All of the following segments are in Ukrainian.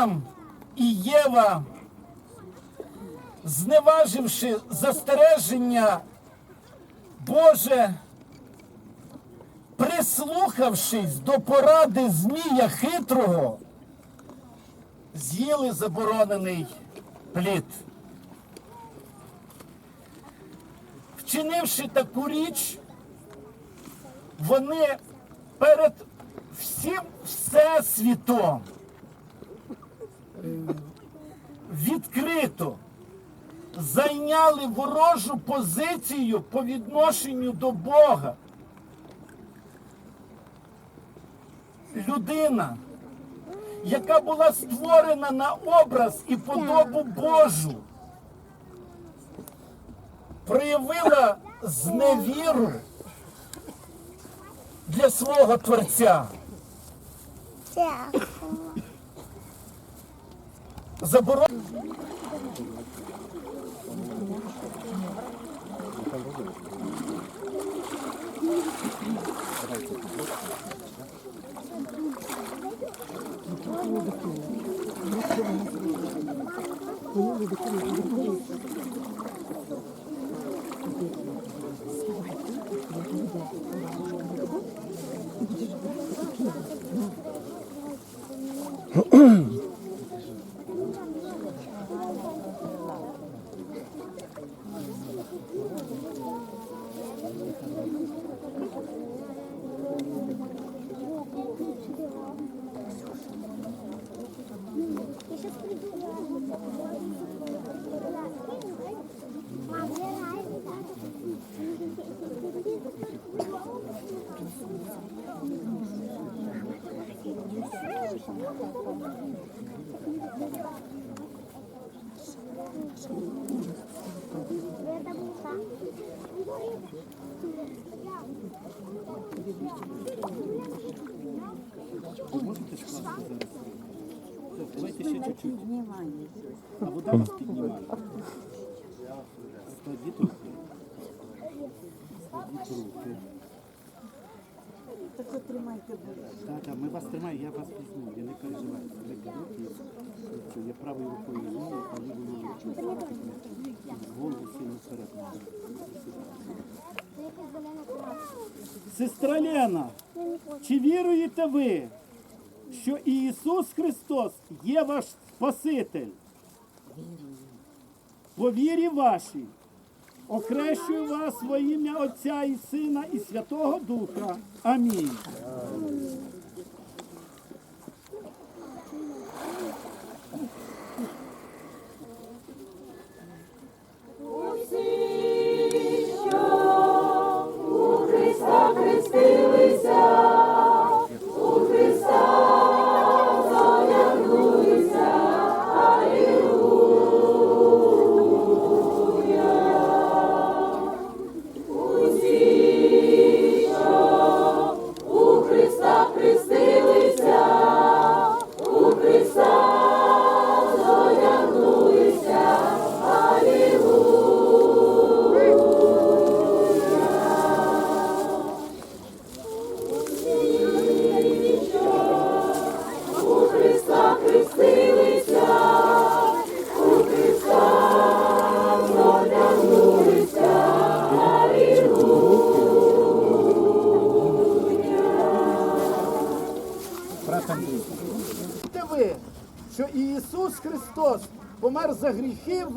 Адам і Єва, зневаживши застереження Боже, прислухавшись до поради Змія хитрого, з'їли заборонений плід. Вчинивши таку річ, вони перед всім всесвітом відкрито зайняли ворожу позицію по відношенню до Бога. Людина, яка була створена на образ і подобу Божу, проявила зневіру для свого Творця. Заборон... Давайте ще чуть-чуть. А вода вас піднімає. Складіть руки. Складіть руки. Так тримайте Боже. Так, так, ми вас тримаємо, я вас візьму, я не переживаю. Я правою рукою візьму, а лівою рукою. Голову сильно вперед. Сестра Лена, чи віруєте ви, що Ісус Христос є ваш Спаситель? По вірі вашій охрещую вас во ім'я Отця і Сина і Святого Духа. Амінь.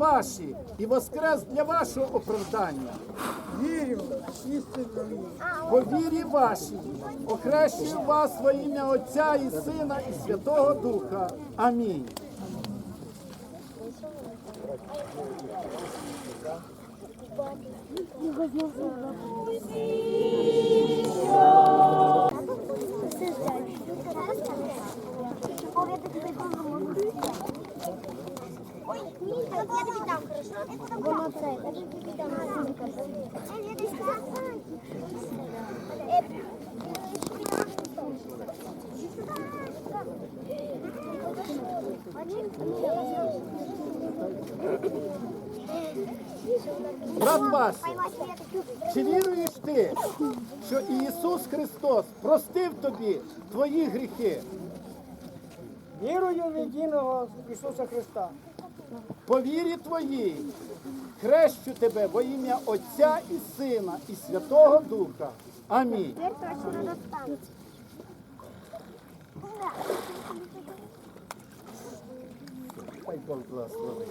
Ваші і воскрес для вашого оправдання. Вірю, істинно. По вірі вашій охрещую вас во ім'я Отця і Сина і Святого Духа. Амінь. Ой, Брат ваш, чи віруєш ти, що Ісус Христос простив тобі твої гріхи? Вірую в єдиного Ісуса Христа. По вірі твоїй хрещу тебе во ім'я Отця і Сина і Святого Духа. Амінь. Хай Бог благословить.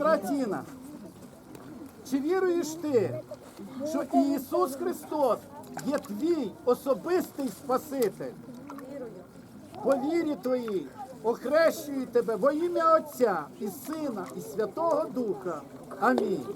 Сестра Тіна, чи віруєш ти, що Ісус Христос є твій особистий Спаситель? По вірі твоїй охрещую тебе во ім'я Отця і Сина і Святого Духа. Амінь.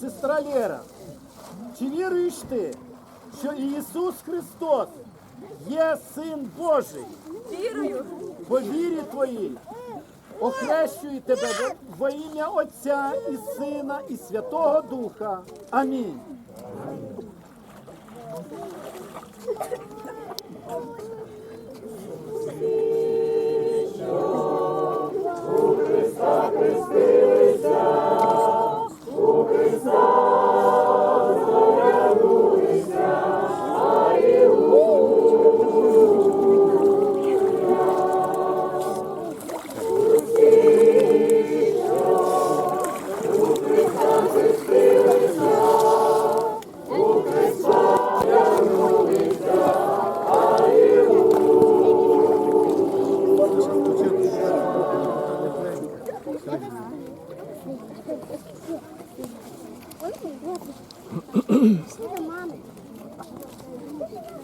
Сестра Лєра, чи віруєш ти, що Ісус Христос є Син Божий? Вірую. По вірі твоїй охрещую тебе во- ім'я Отця і Сина і Святого Духа. Амінь.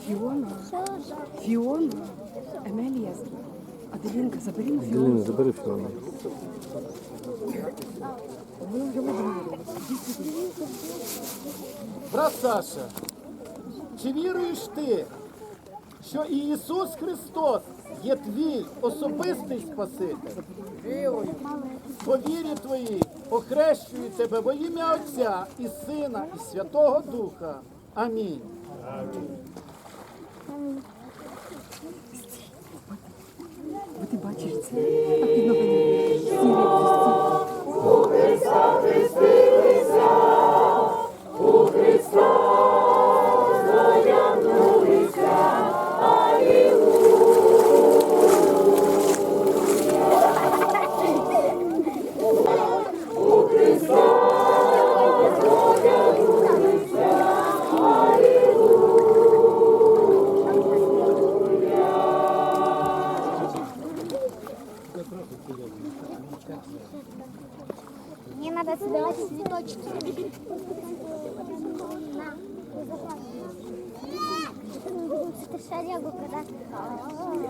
Фіона, Фіона, Емелія, Аделінка, забери Фіону. Єлена, забери фіону. Брат Саша, чи віруєш ти, що Ісус Христос є твій особистий Спаситель? По вірі твоїй охрещую тебе во ім'я Отця і Сина і Святого Духа. Амінь. Бо ти бачиш це, а під ногами Мне надо собирать цветочки. На. Это шарягу когда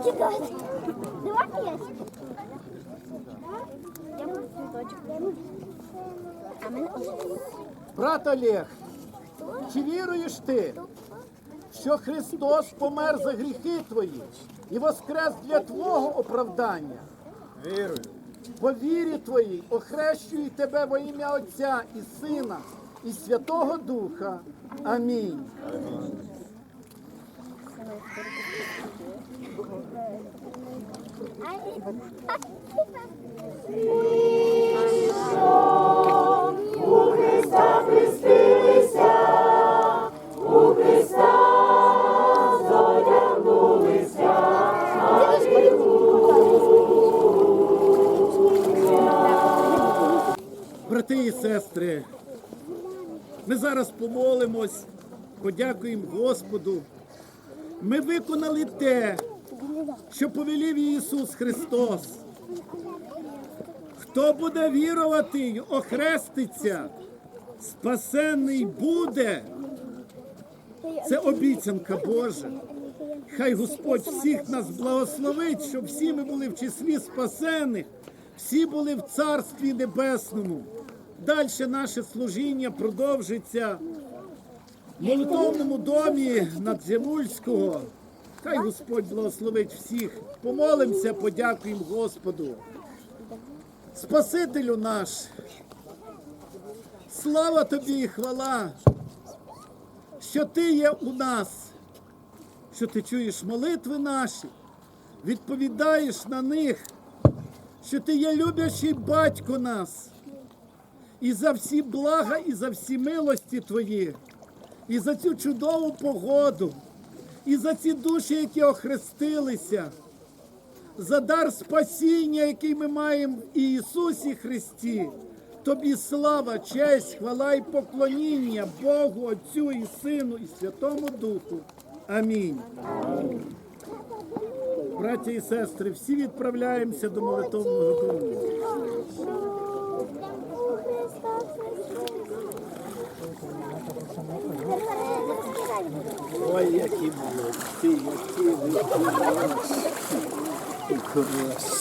кидать. Давай есть. Я можу цветочок. А мене Брат Олег, чи віруєш ти, що Христос помер за гріхи твої і воскрес для твого оправдання? Вірую. По вірі твоїй охрещую тебе во ім'я Отця і Сина і Святого Духа. Амінь. У ми зараз помолимось, подякуємо Господу. Ми виконали те, що повелів Ісус Христос. Хто буде вірувати охреститься, спасенний буде. Це обіцянка Божа. Хай Господь всіх нас благословить, щоб всі ми були в числі спасених, всі були в Царстві Небесному. Далі наше служіння продовжиться в молитовному домі Надземульського. Хай Господь благословить всіх. Помолимося, подякуємо Господу. Спасителю наш. Слава тобі і хвала, що ти є у нас що ти чуєш молитви наші, відповідаєш на них, що ти є люблячий батько нас, і за всі блага, і за всі милості твої, і за цю чудову погоду, і за ці душі, які охрестилися, за дар спасіння, який ми маємо в Ісусі Христі. Тобі слава, честь, хвала і поклоніння Богу, Отцю і Сину, і Святому Духу. Амінь. Браті і сестри, всі відправляємося до молитовного дому. olha aqui meu filho, que curioso. Que curioso.